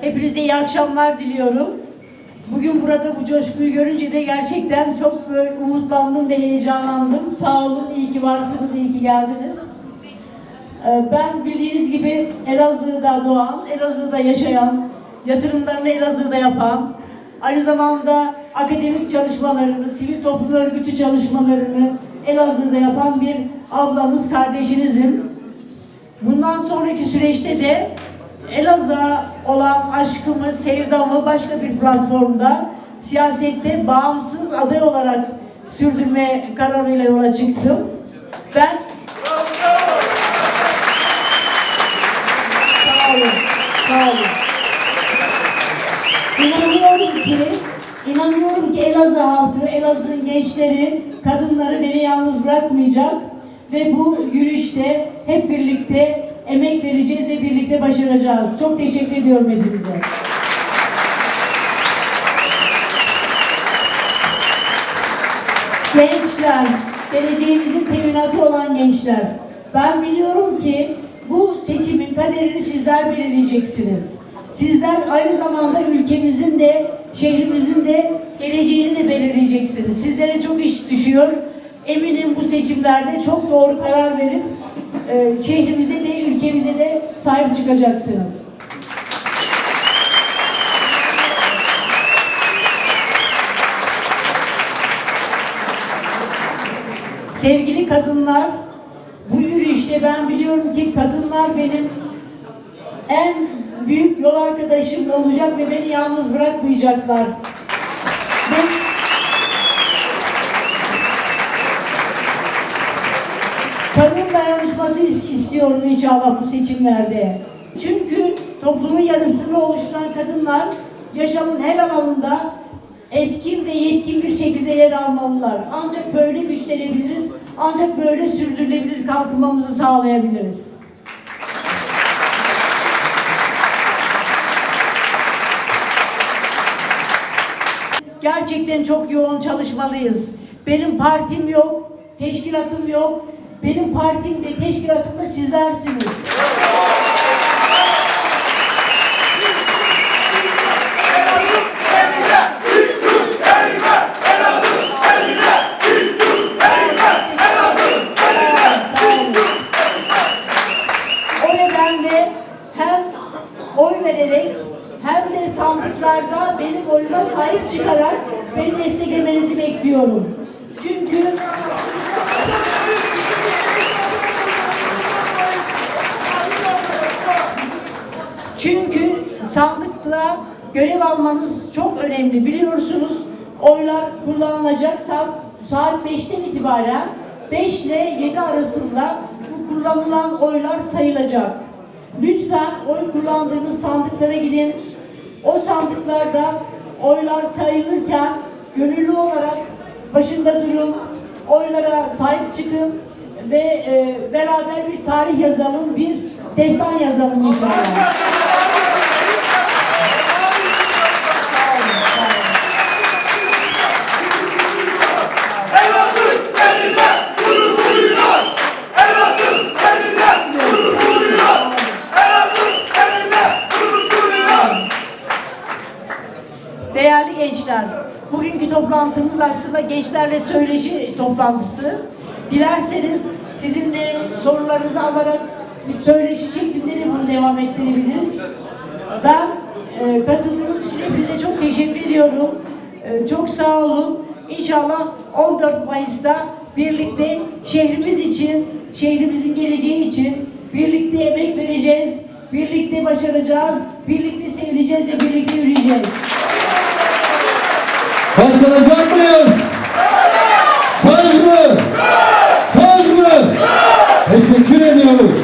Hepinize iyi akşamlar diliyorum. Bugün burada bu coşkuyu görünce de gerçekten çok böyle umutlandım ve heyecanlandım. Sağ olun, iyi ki varsınız, iyi ki geldiniz. Ee, Ben bildiğiniz gibi Elazığ'da doğan, Elazığ'da yaşayan, yatırımlarını Elazığ'da yapan, aynı zamanda akademik çalışmalarını, sivil toplum örgütü çalışmalarını Elazığ'da yapan bir ablamız, kardeşinizim. Bundan sonraki süreçte de Elazığ'a olan aşkımı, sevdamı başka bir platformda siyasette bağımsız aday olarak sürdürme kararıyla yola çıktım. Ben Sağ olun. İnanıyorum ki, inanıyorum ki Elazığ halkı, Elazığ'ın gençleri, kadınları beni yalnız bırakmayacak ve bu yürüyüşte hep birlikte emek vereceğiz ve birlikte başaracağız. Çok teşekkür ediyorum hepinize. Gençler, geleceğimizin teminatı olan gençler. Ben biliyorum ki bu seçimin kaderini sizler belirleyeceksiniz. Sizler aynı zamanda ülkemizin de, şehrimizin de geleceğini de belirleyeceksiniz. Sizlere çok iş düşüyor. Eminim bu seçimlerde çok doğru karar verip e, şehrimize ülkemize de sahip çıkacaksınız. Sevgili kadınlar, bu yürüyüşte ben biliyorum ki kadınlar benim en büyük yol arkadaşım olacak ve beni yalnız bırakmayacaklar. Ben, is- istiyorum inşallah bu seçimlerde. Çünkü toplumun yarısını oluşturan kadınlar yaşamın her alanında eskin ve yetkin bir şekilde yer almalılar. Ancak böyle güçlenebiliriz, ancak böyle sürdürülebilir kalkınmamızı sağlayabiliriz. Gerçekten çok yoğun çalışmalıyız. Benim partim yok, teşkilatım yok. Benim partim ve teşkilatım da sizlersiniz. Sağ olun. O nedenle hem oy vererek hem de sandıklarda benim oyuma sahip çıkarak beni desteklemenizi bekliyorum. Çünkü çünkü sandıkla görev almanız çok önemli. Biliyorsunuz oylar kullanılacak saat, saat 5'ten itibaren 5 ile 7 arasında bu kullanılan oylar sayılacak. Lütfen oy kullandığınız sandıklara gidin. O sandıklarda oylar sayılırken gönüllü olarak başında durun. Oylara sahip çıkın ve e, beraber bir tarih yazalım, bir destan yazalım inşallah. Değerli gençler, bugünkü toplantımız aslında gençlerle söyleşi toplantısı. Dilerseniz sizinle sorularınızı alarak bir söyleşi şeklinde de bunu devam ettirebiliriz. Ben e, katıldığınız için hepinize çok teşekkür ediyorum. E, çok sağ olun. İnşallah 14 Mayıs'ta birlikte şehrimiz için, şehrimizin geleceği için birlikte emek vereceğiz, birlikte başaracağız, birlikte sevileceğiz ve birlikte yürüyeceğiz. Başaracak mıyız? Söz mü? Söz mü? Teşekkür ediyoruz.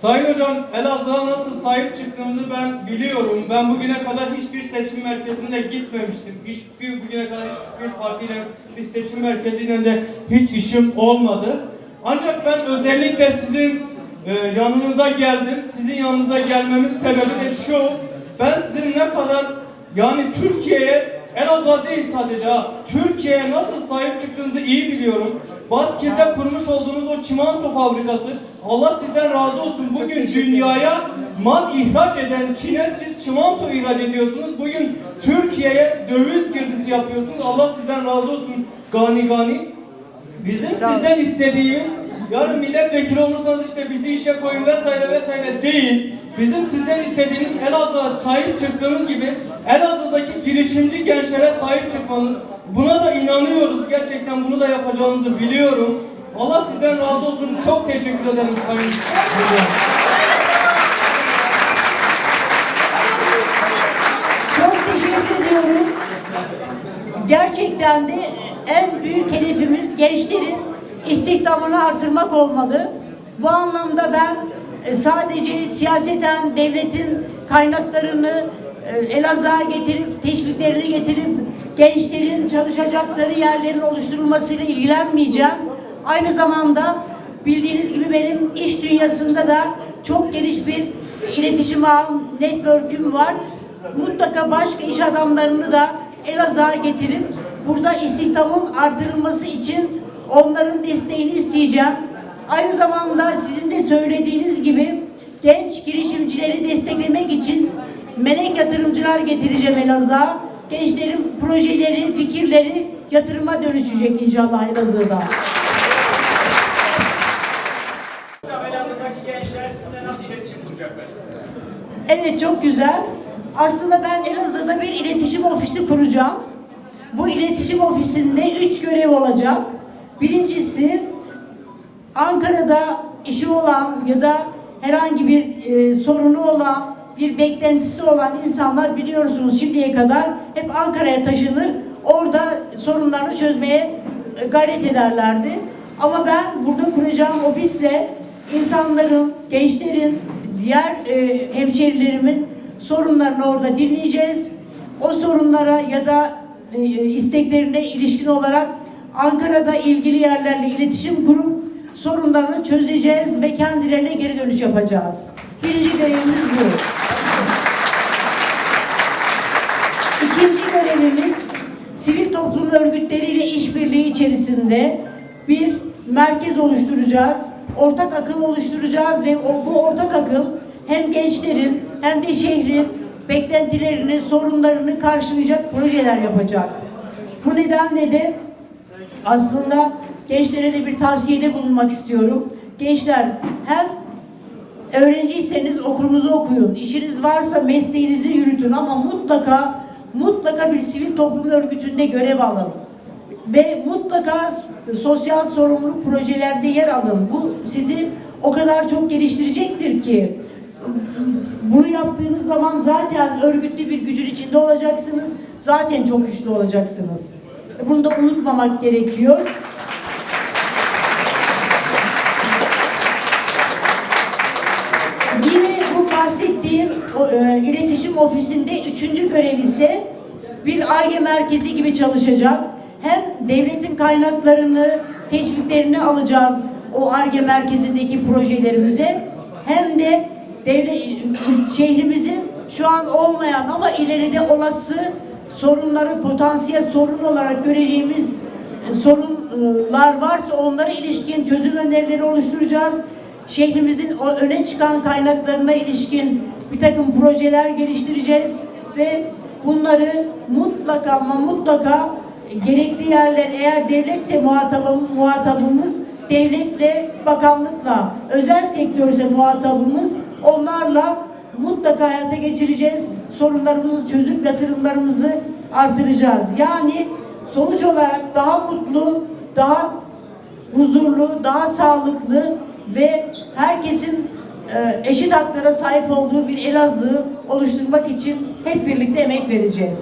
Sayın Hocam, Elazığ'a nasıl sahip çıktığımızı ben biliyorum. Ben bugüne kadar hiçbir seçim merkezine gitmemiştim. Hiçbir bugüne kadar hiçbir partiyle, bir seçim merkeziyle de hiç işim olmadı. Ancak ben özellikle sizin e, yanınıza geldim. Sizin yanınıza gelmemin sebebi de şu. Ben sizin ne kadar yani Türkiye'ye Elazığ değil sadece ha. Türkiye'ye nasıl sahip çıktığınızı iyi biliyorum. Baskir'de kurmuş olduğunuz o çimento fabrikası Allah sizden razı olsun. Bugün dünyaya mal ihraç eden Çin'e siz çimento ihraç ediyorsunuz. Bugün Türkiye'ye döviz girdisi yapıyorsunuz. Allah sizden razı olsun gani gani. Bizim sizden istediğimiz yarın milletvekili olursanız işte bizi işe koyun vesaire vesaire değil. Bizim sizden istediğimiz Elazığ'a sahip çıktığınız gibi Elazığ'daki girişimci gençlere sahip çıkmanız. Buna da inanıyoruz. Gerçekten bunu da yapacağınızı biliyorum. Allah sizden razı olsun. Çok teşekkür ederim Sayın. Çok teşekkür ediyorum. Gerçekten de en büyük hedefimiz gençlerin istihdamını artırmak olmalı. Bu anlamda ben e, sadece siyaseten devletin kaynaklarını e, Elazığ'a getirip, teşviklerini getirip gençlerin çalışacakları yerlerin oluşturulmasıyla ilgilenmeyeceğim. Aynı zamanda bildiğiniz gibi benim iş dünyasında da çok geniş bir iletişim ağım, network'üm var. Mutlaka başka iş adamlarını da Elazığ'a getirip burada istihdamın artırılması için onların desteğini isteyeceğim. Aynı zamanda sizin de söylediğiniz gibi genç girişimcileri desteklemek için melek yatırımcılar getireceğim Elazığ'a. Gençlerin projeleri, fikirleri yatırıma dönüşecek inşallah Elazığ'da. Elazığ'daki gençler sizinle nasıl iletişim kuracaklar? Evet çok güzel. Aslında ben Elazığ'da bir iletişim ofisi kuracağım. Bu iletişim ofisinde üç görev olacak. Birincisi Ankara'da işi olan ya da herhangi bir e, sorunu olan, bir beklentisi olan insanlar biliyorsunuz şimdiye kadar hep Ankara'ya taşınır. Orada sorunlarını çözmeye e, gayret ederlerdi. Ama ben burada kuracağım ofisle insanların, gençlerin, diğer e, hemşerilerimin sorunlarını orada dinleyeceğiz. O sorunlara ya da e, isteklerine ilişkin olarak Ankara'da ilgili yerlerle iletişim kurup sorunlarını çözeceğiz ve kendilerine geri dönüş yapacağız. Birinci görevimiz bu. İkinci görevimiz sivil toplum örgütleriyle işbirliği içerisinde bir merkez oluşturacağız. Ortak akıl oluşturacağız ve bu ortak akıl hem gençlerin hem de şehrin beklentilerini, sorunlarını karşılayacak projeler yapacak. Bu nedenle de aslında gençlere de bir tavsiyede bulunmak istiyorum. Gençler hem öğrenciyseniz okulunuzu okuyun. İşiniz varsa mesleğinizi yürütün ama mutlaka mutlaka bir sivil toplum örgütünde görev alın. Ve mutlaka sosyal sorumluluk projelerde yer alın. Bu sizi o kadar çok geliştirecektir ki bunu yaptığınız zaman zaten örgütlü bir gücün içinde olacaksınız. Zaten çok güçlü olacaksınız. Bunu da unutmamak gerekiyor. Yine bu bahsettiğim o, e, iletişim ofisinde üçüncü görev ise bir ARGE merkezi gibi çalışacak. Hem devletin kaynaklarını, teşviklerini alacağız o ARGE merkezindeki projelerimize hem de devlet şehrimizin şu an olmayan ama ileride olası sorunları potansiyel sorun olarak göreceğimiz e, sorunlar varsa onlara ilişkin çözüm önerileri oluşturacağız. Şehrimizin öne çıkan kaynaklarına ilişkin bir takım projeler geliştireceğiz ve bunları mutlaka ama mutlaka gerekli yerler eğer devletse muhatabım, muhatabımız devletle, bakanlıkla, özel sektörse muhatabımız onlarla mutlaka hayata geçireceğiz. Sorunlarımızı çözüp yatırımlarımızı artıracağız. Yani sonuç olarak daha mutlu, daha huzurlu, daha sağlıklı ve herkesin e, eşit haklara sahip olduğu bir Elazığ oluşturmak için hep birlikte emek vereceğiz.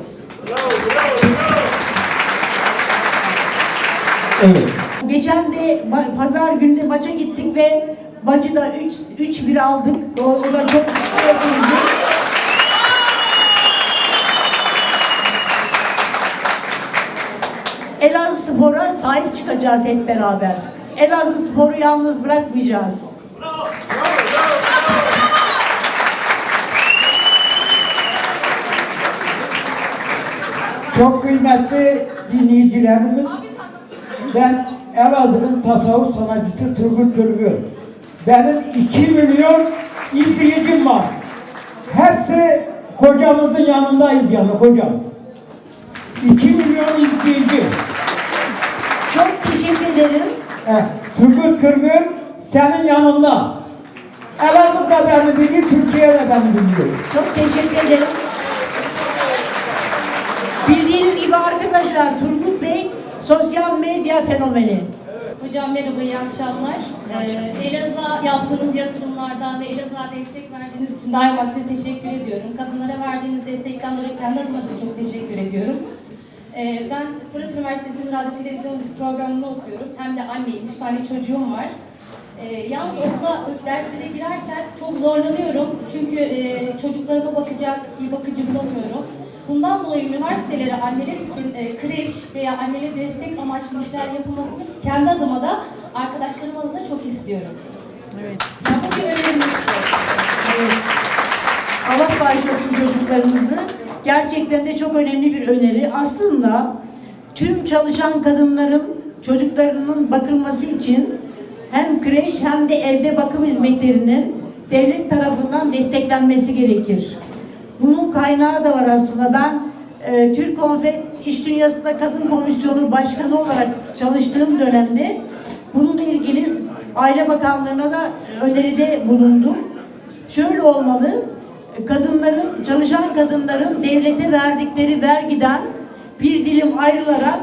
Evet. Geçen de pazar günü de maça gittik ve maçı da 3 3-1 aldık. O, o da çok Elazığ Spor'a sahip çıkacağız hep beraber. Elazığ Spor'u yalnız bırakmayacağız. Çok kıymetli dinleyicilerimiz, ben Elazığ'ın tasavvuf sanatçısı Turgut Turgut. Benim 2 milyon izleyicim var. hepsi kocamızın yanındayız yani hocam. 2 milyon izleyici. Çok teşekkür ederim. Eh, Turgut Kırgın senin yanında. Elazığ da beni biliyor, Türkiye de beni biliyor. Çok teşekkür ederim. Bildiğiniz gibi arkadaşlar Turgut Bey sosyal medya fenomeni. Hocam merhaba, iyi akşamlar. Ee, Elazığ'a yaptığınız yatırımlardan ve Elazığ'a destek verdiğiniz için daima size teşekkür ediyorum. Kadınlara verdiğiniz destekten dolayı kendi adıma da çok teşekkür ediyorum. Ee, ben Fırat Üniversitesi'nin radyo televizyon programında okuyorum. Hem de anneyim, üç tane çocuğum var. Ee, yalnız okula derslere girerken çok zorlanıyorum. Çünkü e, çocuklarıma bakacak bir bakıcı bulamıyorum. Bundan dolayı üniversitelere anneler için e, kreş veya annelere destek amaçlı işler yapılmasını kendi adıma da arkadaşlarım adına çok istiyorum. Evet. Yani bu bir önerimiz. Evet. Allah bağışlasın çocuklarımızı. Gerçekten de çok önemli bir öneri. Aslında tüm çalışan kadınların çocuklarının bakılması için hem kreş hem de evde bakım hizmetlerinin devlet tarafından desteklenmesi gerekir. Bunun kaynağı da var aslında. Ben e, Türk Konfet İş Dünyası'nda Kadın Komisyonu Başkanı olarak çalıştığım dönemde bununla ilgili Aile Bakanlığı'na da öneride bulundum. Şöyle olmalı, kadınların, çalışan kadınların devlete verdikleri vergiden bir dilim ayrılarak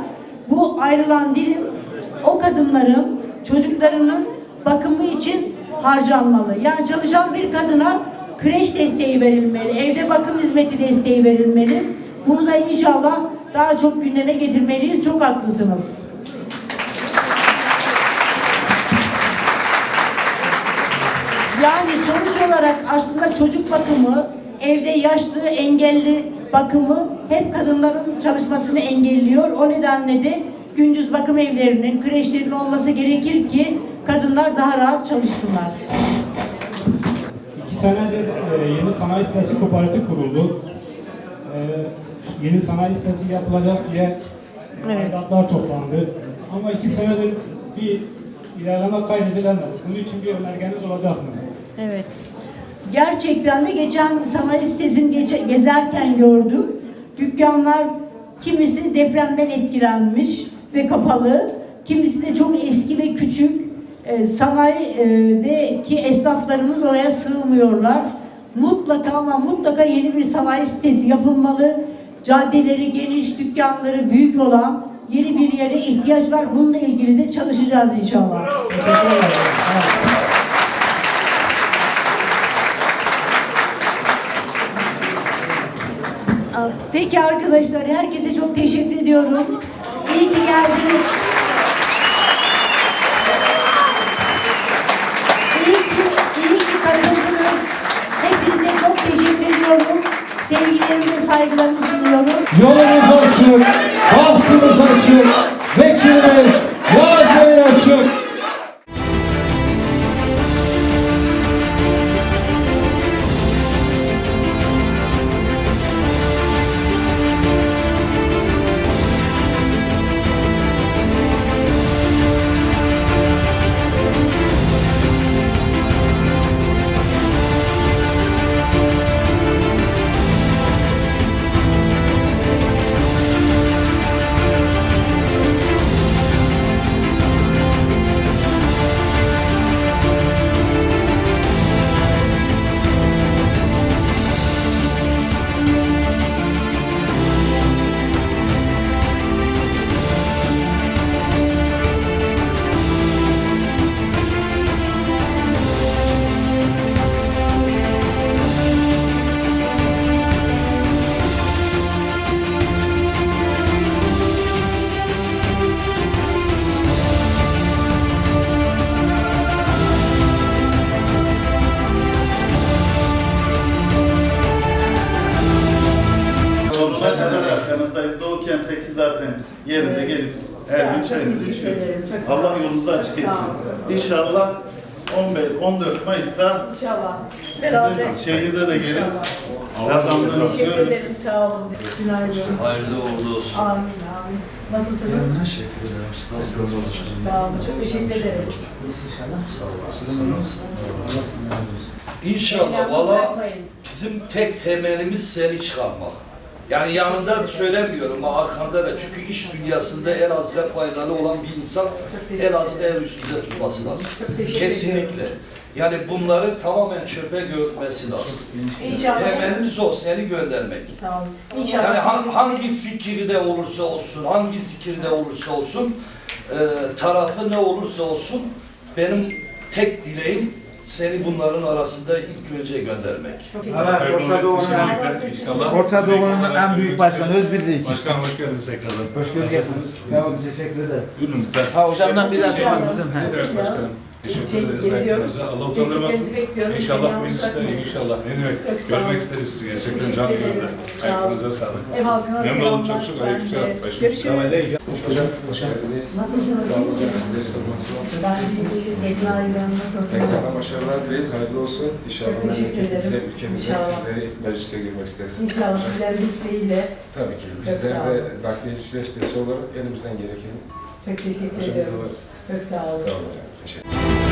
bu ayrılan dilim o kadınların çocuklarının bakımı için harcanmalı. Yani çalışan bir kadına kreş desteği verilmeli, evde bakım hizmeti desteği verilmeli. Bunu da inşallah daha çok gündeme getirmeliyiz. Çok haklısınız. Yani sonuç olarak aslında çocuk bakımı, evde yaşlı, engelli bakımı hep kadınların çalışmasını engelliyor. O nedenle de gündüz bakım evlerinin, kreşlerin olması gerekir ki kadınlar daha rahat çalışsınlar. Senedir e, yeni sanayi sitesi kooperatif kuruldu. E, yeni sanayi sitesi yapılacak diye Evet. toplandı. Ama iki senedir bir ilerleme kaydedilemedi. Bunun için bir önergeniz olacak mı? Evet. Gerçekten de geçen sanayi sitesini geçe- gezerken gördüm. Dükkanlar kimisi depremden etkilenmiş ve kapalı. Kimisi de çok eski ve küçük. Ee, sanayideki esnaflarımız oraya sığmıyorlar. Mutlaka ama mutlaka yeni bir sanayi sitesi yapılmalı. Caddeleri geniş, dükkanları büyük olan yeni bir yere ihtiyaç var. Bununla ilgili de çalışacağız inşallah. Peki arkadaşlar herkese çok teşekkür ediyorum. İyi ki geldiniz. Saygılarımı sunuyorum. Yolumuz açık, bahtımız açık, vekilimiz kentteki zaten yerinize gelip her gün çayınızı içiyoruz. Allah yolunuzu açık etsin. İnşallah 15, 14 Mayıs'ta İnşallah. Beraber. sizin şeyinize de geliriz. Kazandığınızı Teşekkür görürüz. ederim. Sağ olun. Günaydın. Hayırlı uğurlu olsun. Amin amin. Nasılsınız? Teşekkür ederim. Nasılsınız hocam? Sağ olun. Çok teşekkür ederim. Sağ olasınız. İnşallah valla Bırakmayın. bizim tek temelimiz seni çıkarmak. Yani yanında söylemiyorum ama arkanda da çünkü iş dünyasında Elazığ'a faydalı olan bir insan Elazığ'ı el üstünde tutması lazım. Kesinlikle. Yani bunları tamamen çöpe görmesi lazım. İnşallah. Temelimiz o, seni göndermek. Olun. İnşallah. Yani ha- hangi fikirde olursa olsun, hangi zikirde olursa olsun, e, tarafı ne olursa olsun, benim tek dileğim seni bunların arasında ilk önce göndermek. Evet, Orta Doğu'nun en. Orta Doğu'nun en büyük başkanı Özbirliği için. Başkanım hoş geldiniz tekrardan. Hoş geldiniz. Tamam, teşekkür ederim. Buyurun lütfen. Ha, hocamdan bir dakika var mı? Evet başkanım. Teşekkür Çek- ederiz ayaklarınıza. Allah bekliyoruz. İnşallah mecliste inşallah. Ne demek? Çok sağ olun. Görmek isteriz sizi gerçekten Teşekkür can ederim. gönülden. Sağ olun. Ayaklarınıza sağlık. Ev halkına Memnun oldum çok çok. Ben Aleykümselam. de- Başımız Görüşürüz. Hocam hoş geldiniz. Nasılsınız? Sağ olun? Sizleri sorması nasıl? Ben teşekkür ederim. Ailem nasılsınız? Tekrardan başarılar dileriz. Hayırlı olsun. İnşallah Çok teşekkür memleketimize, ederim. ülkemize İnşallah. sizleri mecliste görmek isteriz. İnşallah sizlerin isteğiyle. Tabii ki. Çok Bizler sağ de olun. nakliye desteği olarak elimizden gerekeni Çok teşekkür ederim. varız. Çok sağ olun. Sağ olun hocam. Teşekkür